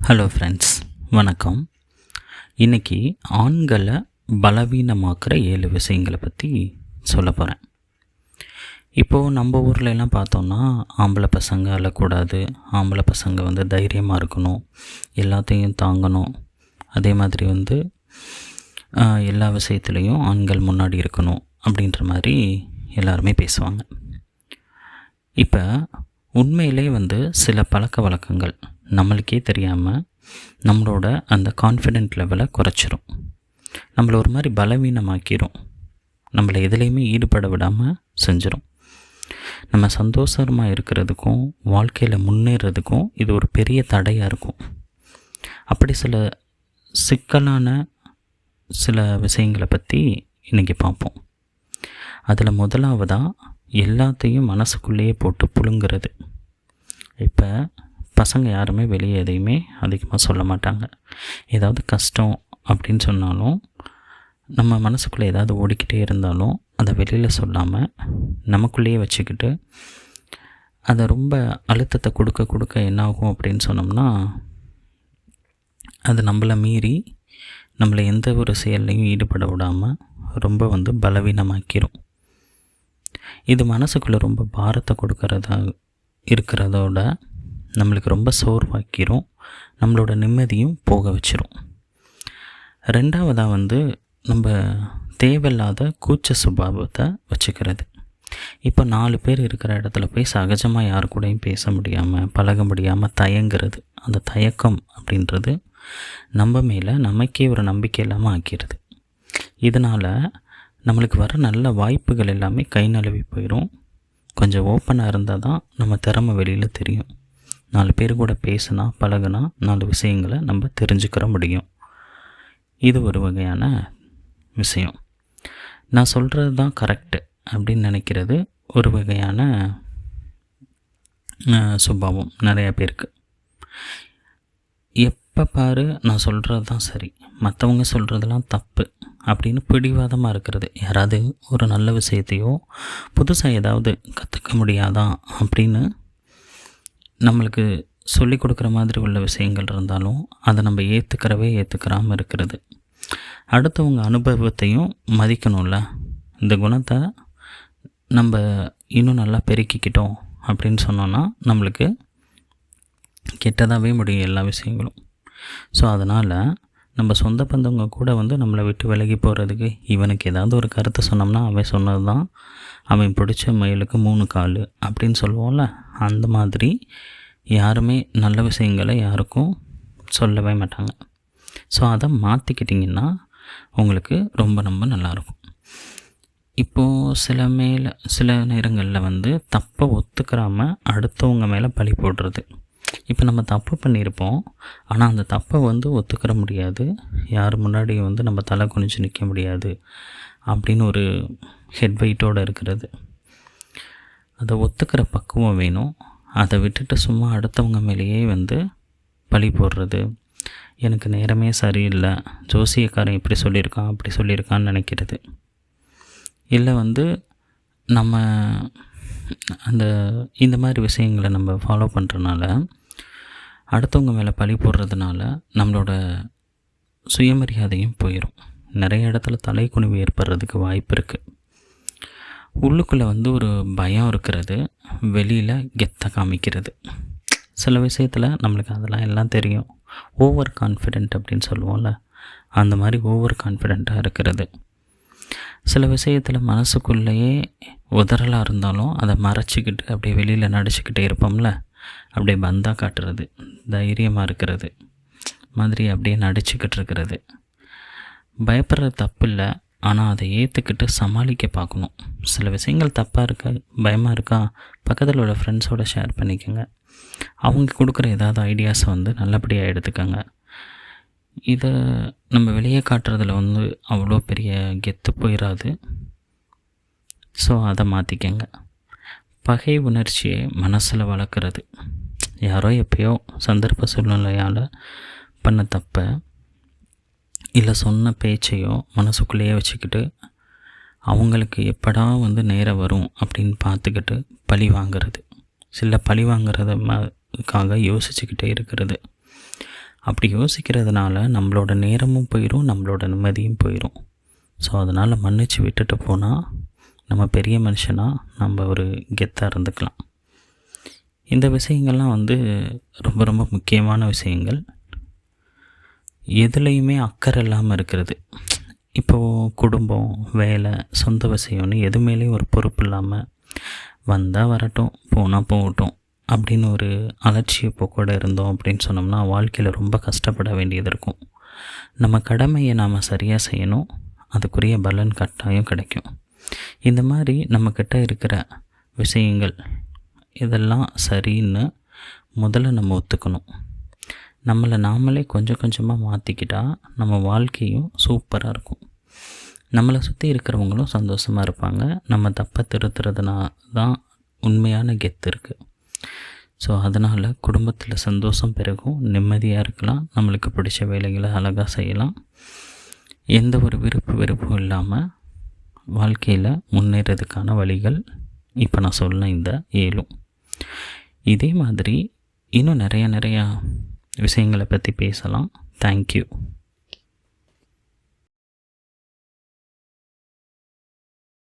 Hello friends வணக்கம். இன்றைக்கி ஆண்களை பலவீனமாக்குற ஏழு விஷயங்களை பற்றி சொல்ல போகிறேன் இப்போது நம்ம ஊர்ல எல்லாம் பார்த்தோன்னா ஆம்பளை பசங்க அழக்கூடாது ஆம்பளை பசங்க வந்து தைரியமாக இருக்கணும் எல்லாத்தையும் தாங்கணும். அதே மாதிரி வந்து எல்லா விஷயத்துலேயும் ஆண்கள் முன்னாடி இருக்கணும் அப்படின்ற மாதிரி எல்லாருமே பேசுவாங்க. இப்போ உண்மையிலே வந்து சில பழக்க வழக்கங்கள் நம்மளுக்கே தெரியாமல் நம்மளோட அந்த கான்ஃபிடென்ட் லெவலை குறைச்சிரும். நம்மளை ஒரு மாதிரி பலவீனமாக்கிரும். நம்மளை எதுலேயுமே ஈடுபட விடாமல் செஞ்சிடும் நம்ம சந்தோஷமாக இருக்கிறதுக்கும் வாழ்க்கையில் முன்னேறதுக்கும் இது ஒரு பெரிய தடையாக இருக்கும். அப்படி சில சிக்கலான சில விஷயங்களை பற்றி இன்றைக்கி பார்ப்போம். அதில் முதலாவதாக எல்லாத்தையும் மனசுக்குள்ளேயே போட்டு புழுங்குறது. இப்போ பசங்க யாருமே வெளியே எதையுமே அதிகமாக சொல்ல மாட்டாங்க. ஏதாவது கஷ்டம் அப்படின்னு சொன்னாலும் நம்ம மனசுக்குள்ளே ஏதாவது ஓடிக்கிட்டே இருந்தாலும் அதை வெளியில் சொல்லாமல் நமக்குள்ளேயே வச்சுக்கிட்டு அதை ரொம்ப அழுத்தத்தை கொடுக்க கொடுக்க என்னாகும் அப்படின்னு சொன்னோம்னா அது நம்மளை மீறி நம்மளை எந்த ஒரு செயல்லையும் ஈடுபட விடாமல் ரொம்ப வந்து பலவீனமாக்கிரும். இது மனசுக்குள்ளே ரொம்ப பாரத்தை கொடுக்கறதா இருக்கிறதோட நம்மளுக்கு ரொம்ப சோர்வாக்கிரும் நம்மளோட நிம்மதியும் போக வச்சிரும். ரெண்டாவதாக வந்து நம்ம தேவையில்லாத கூச்ச சுபாவத்தை வச்சுக்கிறது. இப்போ நாலு பேர் இருக்கிற இடத்துல போய் சகஜமாக யார் கூடயும் பேச முடியாமல் பழக முடியாமல் தயங்குறது அந்த தயக்கம் அப்படின்றது நம்ம மேலே நமக்கே ஒரு நம்பிக்கை இல்லாமல் ஆக்கிடுது இதனால் நம்மளுக்கு வர நல்ல வாய்ப்புகள் எல்லாமே கை நழுவி போயிடும் கொஞ்சம் ஓப்பனாக இருந்தால் தான் நம்ம திறமை வெளியில் தெரியும். நாலு பேர் கூட பேசினா பழகுனா நாலு விஷயங்களை நம்ம தெரிஞ்சுக்கிற முடியும். இது ஒரு வகையான விஷயம். நான் சொல்கிறது தான் கரெக்டு அப்படின்னு நினைக்கிறது ஒரு வகையான சுபாவம் நிறையா பேருக்கு. எப்போ பாரு நான் சொல்கிறது தான் சரி. மற்றவங்க சொல்கிறதெல்லாம் தப்பு அப்படின்னு பிடிவாதமாக இருக்கிறது. யாராவது ஒரு நல்ல விஷயத்தையோ புதுசாக ஏதாவது கற்றுக்க முடியாதா அப்படின்னு நம்மளுக்கு சொல்லி கொடுக்குற மாதிரி உள்ள விஷயங்கள் இருந்தாலும் அதை நம்ம ஏற்றுக்கிறவே ஏற்றுக்கிறாமல் இருக்கிறது. அடுத்தவங்க அனுபவத்தையும் மதிக்கணும்ல? இந்த குணத்தை நம்ம இன்னும் நல்லா பெருக்கிக்கிட்டோம் அப்படின்னு சொன்னோன்னா நம்மளுக்கு கெட்டதாகவே முடியும் எல்லா விஷயங்களும். ஸோ அதனால் நம்ம சொந்த பந்தவங்க கூட வந்து நம்மளை விட்டு விலகி போகிறதுக்கு இவனுக்கு ஏதாவது ஒரு கருத்தை சொன்னோம்னா அவன் சொன்னது தான் அவன் பிடிச்ச மயிலுக்கு மூணு கால் அப்படின்னு சொல்லுவோம்ல அந்த மாதிரி யாருமே நல்ல விஷயங்களை யாருக்கும் சொல்லவே மாட்டாங்க. ஸோ அதை மாற்றிக்கிட்டிங்கன்னா உங்களுக்கு ரொம்ப ரொம்ப நல்லாயிருக்கும். இப்போது சில மேலே சில நேரங்களில் வந்து தப்பை ஒத்துக்கிறாமல் அடுத்தவங்க மேலே பழி போடுறது. இப்போ நம்ம தப்பு பண்ணியிருப்போம். ஆனால் அந்த தப்பை வந்து ஒத்துக்கிற முடியாது. யார் முன்னாடியும் வந்து நம்ம தலை குனிஞ்சு நிற்க முடியாது அப்படின்னு ஒரு ஹெட் வெயிட்டோடு இருக்கிறது. அதை ஒத்துக்கிற பக்குவம் வேணும். அதை விட்டுட்டு சும்மா அடுத்தவங்க மேலேயே வந்து பழி போடுறது. எனக்கு நேரமே சரியில்லை. ஜோசியக்காரன் இப்படி சொல்லியிருக்கான் அப்படி சொல்லியிருக்கான்னு நினைக்கிறது. இல்லை வந்து நம்ம அந்த இந்த மாதிரி விஷயங்களை நம்ம ஃபாலோ பண்ணுறனால அடுத்தவங்க மேலே பழி போடுறதுனால நம்மளோட சுயமரியாதையும் போயிடும் நிறைய இடத்துல தலைக்குனிவு ஏற்படுறதுக்கு வாய்ப்பு இருக்குது உள்ளுக்குள்ளே வந்து ஒரு பயம் இருக்கிறது வெளியில் கெத்த காமிக்கிறது. சில விஷயத்தில் நம்மளுக்கு அதெல்லாம் எல்லாம் தெரியும். ஓவர் கான்ஃபிடென்ட் அப்படின்னு சொல்லுவோம்ல அந்த மாதிரி ஓவர் கான்ஃபிடெண்ட்டாக இருக்கிறது. சில விஷயத்தில் மனசுக்குள்ளேயே உதறலாக இருந்தாலும் அதை மறைச்சிக்கிட்டு அப்படியே வெளியில் நடிச்சுக்கிட்டே இருப்போம்ல. அப்படியே பந்தாக காட்டுறது தைரியமாக இருக்கிறது மாதிரி அப்படியே நடிச்சுக்கிட்டு இருக்கிறது. பயப்படுறது தப்பு இல்லை ஆனால் அதை ஏற்றுக்கிட்டு சமாளிக்க பார்க்கணும். சில விஷயங்கள் தப்பாக இருக்கா பயமாக இருக்கா பக்கத்தில் உள்ள ஃப்ரெண்ட்ஸோடு ஷேர் பண்ணிக்கோங்க. அவங்க கொடுக்குற ஏதாவது ஐடியாஸை வந்து நல்லபடியாக எடுத்துக்கோங்க. இதை நம்ம வெளியே காட்டுறதுல வந்து அவ்வளோ பெரிய கெத்து போயிடாது ஸோ அதை மாற்றிக்கங்க பகை உணர்ச்சியை மனசில் வளர்க்குறது. யாரோ எப்பயோ சந்தர்ப்ப சூழ்நிலையால் பண்ண தப்பை இல்லை சொன்ன பேச்சையோ மனசுக்குள்ளேயே வச்சுக்கிட்டு அவங்களுக்கு எப்படா வந்து நேரம் வரும் அப்படின்னு பார்த்துக்கிட்டு பழி வாங்குறது. சில பழி வாங்குறத யோசிச்சுக்கிட்டே இருக்கிறது. அப்படி யோசிக்கிறதுனால நம்மளோட நேரமும் போயிடும் நம்மளோட நிம்மதியும் போயிடும் ஸோ அதனால் மன்னிச்சு விட்டுட்டு போனால் நம்ம பெரிய மனுஷனாக நம்ம ஒரு கெத்தாக இருந்துக்கலாம். இந்த விஷயங்கள்லாம் வந்து ரொம்ப ரொம்ப முக்கியமான விஷயங்கள். எதுலேயுமே அக்கறை இல்லாமல் இருக்கிறது. இப்போது குடும்பம் வேலை சொந்த விஷயம்னு எது மேலேயும் ஒரு பொறுப்பு இல்லாமல் வந்தால் வரட்டும் போனால் போகட்டும் அப்படின்னு ஒரு அலட்சிய போக்கோடு இருந்தோம் அப்படின்னு சொன்னோம்னா வாழ்க்கையில் ரொம்ப கஷ்டப்பட வேண்டியது இருக்கும். நம்ம கடமையை நாம் சரியாக செய்யணும். அதுக்குரிய பலன் கட்டாயம் கிடைக்கும். இந்த மாதிரி நம்மக்கிட்ட இருக்கிற விஷயங்கள் இதெல்லாம் சரின்னு முதல்ல நம்ம ஒத்துக்கணும். நம்மளை நாமளே கொஞ்சம் கொஞ்சமாக மாற்றிக்கிட்டால் நம்ம வாழ்க்கையும் சூப்பராக இருக்கும். நம்மளை சுற்றி இருக்கிறவங்களும் சந்தோஷமாக இருப்பாங்க. நம்ம தப்பை திருத்துறதுனா தான் உண்மையான கெத்து இருக்குது ஸோ அதனால் குடும்பத்தில் சந்தோஷம் பிறகும் நிம்மதியாக இருக்கலாம். நம்மளுக்கு பிடிச்ச வேலைகளை அழகாக செய்யலாம். எந்த ஒரு விருப்பு வெறுப்பும் இல்லாமல் வாழ்க்கையில் முன்னேறதுக்கான வழிகள் இப்போ நான் சொன்ன இந்த ஏழும் இதே மாதிரி இன்னும் நிறைய நிறையா விஷயங்களை பற்றி பேசலாம். தேங்க்யூ